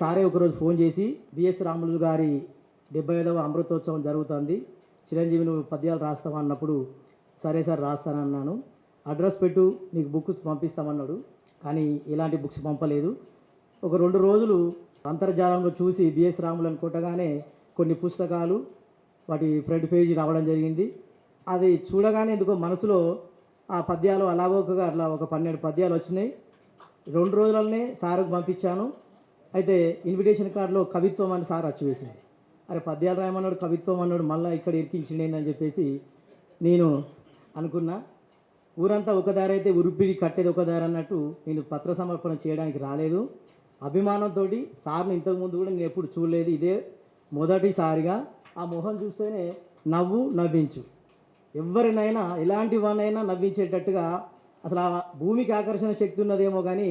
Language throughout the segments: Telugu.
సారే ఒకరోజు ఫోన్ చేసి బిఎస్ రాములు గారి డెబ్బై ఐదవ అమృతోత్సవం జరుగుతుంది. చిరంజీవి నువ్వు పద్యాలు రాస్తావా అన్నప్పుడు సరే సార్ రాస్తానన్నాను. అడ్రస్ పెట్టు నీకు బుక్స్ పంపిస్తామన్నాడు. కానీ ఇలాంటి బుక్స్ పంపలేదు. ఒక రెండు రోజులు అంతర్జాలంలో చూసి బిఎస్ రాములు అనుకుంటగానే కొట్టగానే కొన్ని పుస్తకాలు వాటి ఫ్రంట్ పేజీ రావడం జరిగింది. అది చూడగానే ఎందుకో మనసులో ఆ పద్యాలు అలాగోకగా అట్లా ఒక పన్నెండు పద్యాలు వచ్చినాయి. రెండు రోజులనే సార్కు పంపించాను. అయితే ఇన్విటేషన్ కార్డులో కవిత్వం అని సార్ అచ్చివేసింది అరే పద్యాలు రాయమన్నాడు కవిత్వం అన్నాడు మళ్ళీ ఇక్కడ ఇరికించిండేంది అని చెప్పేసి నేను అనుకున్నా. ఊరంతా ఒక దారి అయితే ఉరుపిడి కట్టేది ఒక దారి అన్నట్టు నేను పత్ర సమర్పణ చేయడానికి రాలేదు. అభిమానంతో సార్ని ఇంతకుముందు కూడా నేను ఎప్పుడు చూడలేదు. ఇదే మొదటిసారిగా ఆ మొహం చూస్తేనే నవ్వు నవ్వించు. ఎవరినైనా ఎలాంటి వాడినైనా నవ్వించేటట్టుగా అసలు ఆ భూమికి ఆకర్షణ శక్తి ఉన్నదేమో కానీ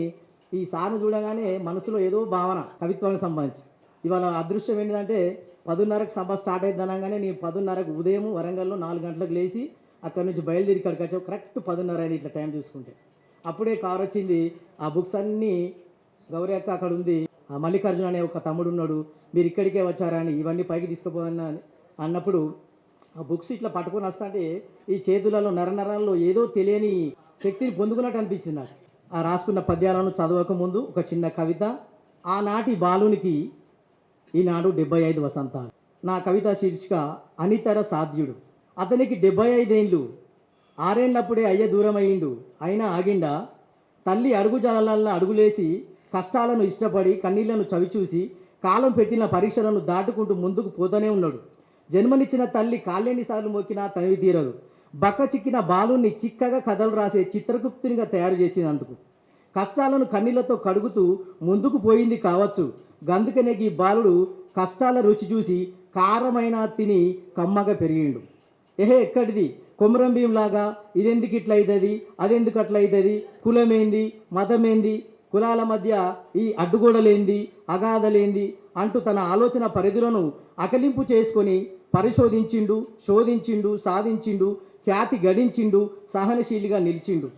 ఈ సార్ను చూడగానే మనసులో ఏదో భావన కవిత్వానికి సంబంధించి. ఇవాళ అదృష్టం ఏంటంటే పదున్నరకు సభ స్టార్ట్ అయింది అనగానే నేను పదున్నరకు ఉదయం వరంగల్లో నాలుగు గంటలకు లేచి అక్కడి నుంచి బయలుదేరి ఇక్కడికి వచ్చావు కరెక్ట్ పదున్నర అయింది ఇట్లా టైం చూసుకుంటే. అప్పుడే కారు వచ్చింది ఆ బుక్స్ అన్నీ గౌరీ అక్క అక్కడ ఉంది ఆ మల్లికార్జున అనే ఒక తమ్ముడు ఉన్నాడు మీరు ఇక్కడికే వచ్చారా అని ఇవన్నీ పైకి తీసుకుపోవన్న అన్నప్పుడు ఆ బుక్స్ ఇట్లా పట్టుకొని వస్తుంటే ఈ చేతులలో నరనరాల్లో ఏదో తెలియని శక్తిని పొందుకున్నట్టు అనిపించింది నాకు. ఆ రాసుకున్న పద్యాలను చదవక ముందు ఒక చిన్న కవిత. ఆనాటి బాలునికి ఈనాడు డెబ్బై ఐదు వసంతాలు నా కవిత శీర్షిక అనితర సాధ్యుడు. అతనికి డెబ్బై ఐదేండ్లు. ఆరేళ్ళప్పుడే అయ్య దూరమయ్యిండు. అయినా ఆగిండా. తల్లి అడుగు జలాలను అడుగులేసి కష్టాలను ఇష్టపడి కన్నీళ్ళను చవిచూసి కాలం పెట్టిన పరీక్షలను దాటుకుంటూ ముందుకు పోతూనే ఉన్నాడు. జన్మనిచ్చిన తల్లి కాళ్ళెన్నిసార్లు మొక్కినా తనివి తీరదు. బక్క చిక్కిన బాలుని చిక్కగా కథలు రాసే చిత్రగుప్తునిగా తయారు చేసినందుకు. కష్టాలను కన్నీళ్ళతో కడుగుతూ ముందుకు పోయింది కావచ్చు. గందుకనే ఈ బాలుడు కష్టాల రుచి చూసి కారమైన తిని కమ్మగా పెరిగిండు. ఏహే ఎక్కడిది? కొమరం భీంలాగా? ఇదెందుకు ఇట్లా అవుతుంది అదెందుకు అట్లా అవుతుంది కులమేంది? మతమేంది? కులాల మధ్య ఈ అడ్డుగోడలేంది? అగాధలేంది? అంటూ తన ఆలోచన పరిధులను అకలింపు చేసుకొని పరిశోధించిండు శోధించిండు సాధించిండు ఖ్యాతి గడించిండు సహనశీలిగా నిలిచిండు.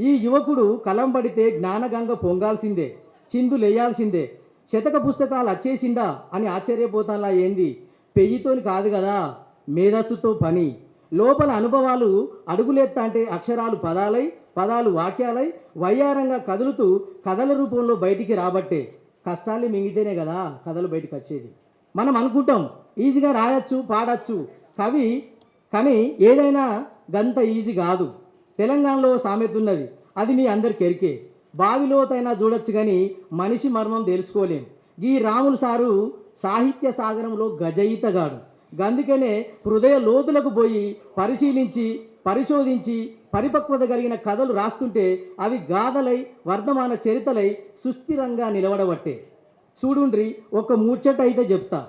ఈ యువకుడు కలం పడితే జ్ఞానగంగ పొంగాల్సిందే చిందులేయాల్సిందే శతక పుస్తకాలు వచ్చేసిండా అని ఆశ్చర్యపోతాలా ఏంది? పెయ్యితోని కాదు కదా మేధస్సుతో పని. లోపల అనుభవాలు అడుగులేత్తా అంటే అక్షరాలు పదాలై పదాలు వాక్యాలై వయ్యారంగా కదులుతూ కథల రూపంలో బయటికి రాబట్టే. కష్టాలు మింగితేనే కదా కథలు బయటకు వచ్చేది. మనం అనుకుంటాం ఈజీగా రాయొచ్చు పాడచ్చు. కవి కానీ ఏదైనా గంత ఈజీ కాదు. తెలంగాణలో సామెత ఉన్నది అది మీ అందరికి ఎరికే బావిలోతైనా చూడొచ్చు కానీ మనిషి మర్మం తెలుసుకోలేం. ఈ రాములు సారు సాహిత్య సాగరంలో గజయితగాడు. గందుకనే హృదయ లోతులకు పోయి పరిశీలించి పరిశోధించి పరిపక్వత కలిగిన కథలు రాస్తుంటే అవి గాథలై వర్ధమాన చరితలై సుస్థిరంగా నిలబడబట్టే చూడుండ్రి ఒక ముచ్చట అయితే చెప్తా.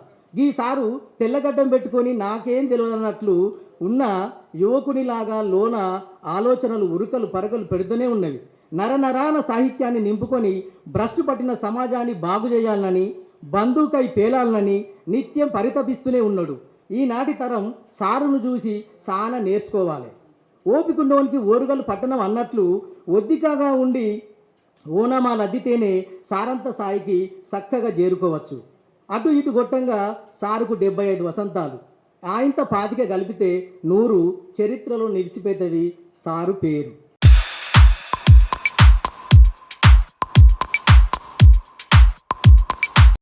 ఈసారు సారు తెల్లగడ్డం పెట్టుకొని నాకేం తెలియదన్నట్లు ఉన్న యువకునిలాగా లోన ఆలోచనలు ఉరుకలు పరకలు పెడుతూనే ఉన్నవి. నరనరాన సాహిత్యాన్ని నింపుకొని భ్రష్టు పట్టిన సమాజాన్ని బాగు చేయాలని బంధుకై పేలాలనని నిత్యం పరితపిస్తూనే ఉన్నాడు. ఈనాటి తరం సారును చూసి సాన నేర్చుకోవాలి. ఓపికండోనికి ఓరుగలు పట్టణం అన్నట్లు ఒద్దికగా ఉండి ఓనమాలు అద్దితేనే సారంత సాయికి చక్కగా చేరుకోవచ్చు. అటు ఇటు గొట్టంగా సారుకు డెబ్బై ఐదు వసంతాలు. ఆయంత పాతిక కలిపితే నూరు చరిత్రలో నిలిచిపోతుంది సారు పేరు.